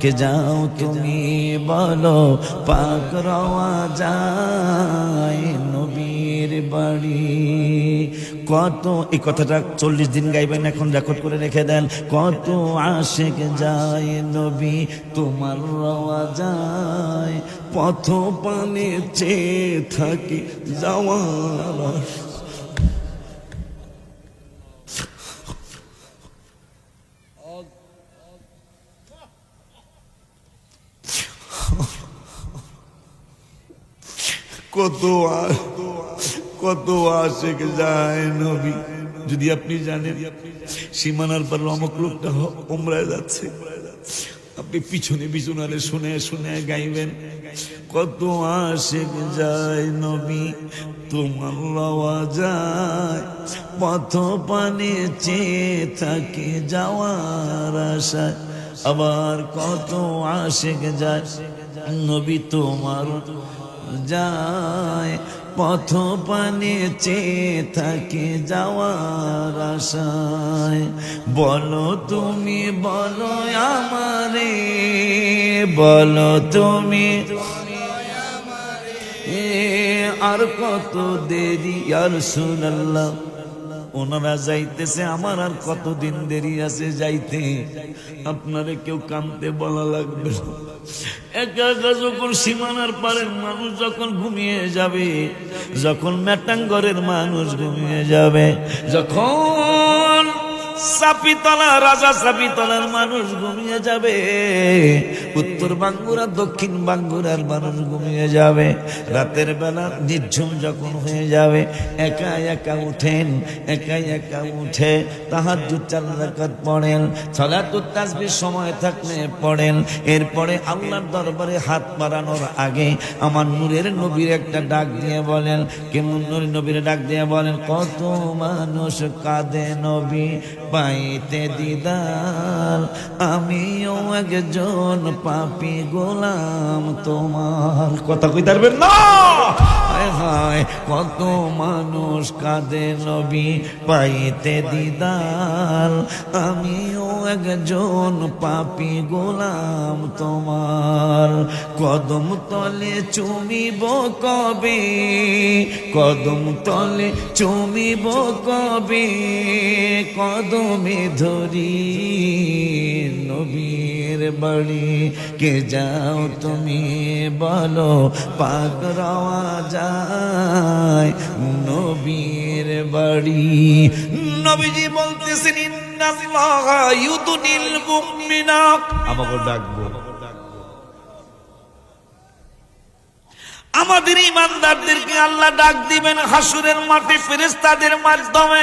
কে যাও তুমি বলো, পাক রওয়া যায় নবীর বাড়ি। কত, এই কথাটা চল্লিশ দিন গাইবেন, এখন রেকর্ড করে রেখে দেন। কত আশেক যায় নবী, তোমার রওয়া যায়। পথ পানে চেয়ে থাকি যাওয়ার কত কত আশেক যায় নবী। যদি আপনি জানেন, সীমানার পর অমুক লোকটা উমরায় যাচ্ছে। আপনি পিছনে পিছনে শুনে শুনে গাইবেন কত আশেক যায় নবী। তোমার লওয়া যায়, পথ পানে চেয়ে থাকে যাওয়ার আশায়। আবার কত আশেক যায় নবী তোমার যায়। পথ পানে চেয়ে থাকে যাওয়ার আশায়। বলো তুমি, বলো আমারে, বলো তুমি। আর কত দেরি আর সুনাল্লাহ ওনারা যাইতেছে, আমার আর কতদিন দেরি আছে যাইতে আপনারে কেউ কানতে বলা লাগবে। একা একা যখন সীমানার পারের মানুষ যখন ঘুমিয়ে যাবে, যখন মেটাঙ্গরের মানুষ ঘুমিয়ে যাবে, যখন সাপিতলা রাজা সাপিতলার মানুষ ঘুমিয়ে যাবে। উত্তর বাঙ্গুরা, দক্ষিণ বাঙ্গুরার মানুষ ঘুমিয়ে যাবে। রাতের বেলা নির্ঝুম যখন হয়ে যাবে, একা একা উঠেন, একা একা উঠে তাহার দু চার রাকাত পড়েন, সালাতুত তাসবিহ সময় থাকলে পড়েন। এরপরে আল্লাহর দরবারে হাত বাড়ানোর আগে আমার নূরের নবীর একটা ডাক দিয়ে বলেন, কেমন নূরের নবীর ডাক দিয়ে বলেন, কত মানুষ কাঁদে নবী পাইতে দিদার, আমিও একজন পাপি গোলাম তোমার। কথা কই পারবেন না? হায়, কত মানুষ কাঁদে নবী, পাইতে দিদার, আমিও একজন পাপি গোলাম তোমার। কদম তলে চুমিব কবে? কদম তলে চুমিব কবে? কদমে ধরি নবীর বাড়ি। কে যাও তুমি বলো, পাক রওয়া যায় নবীর বাড়ি। নবীজি বলতেছেন, ইন্নাল্লাহা ইউদুনিল মুমিনা। আমাকে ডাকবো। আমাদের ইমানদারদেরকে আল্লাহ ডাক দিবেন হাসুরের মাঠে ফেরেস্তাদের মাধ্যমে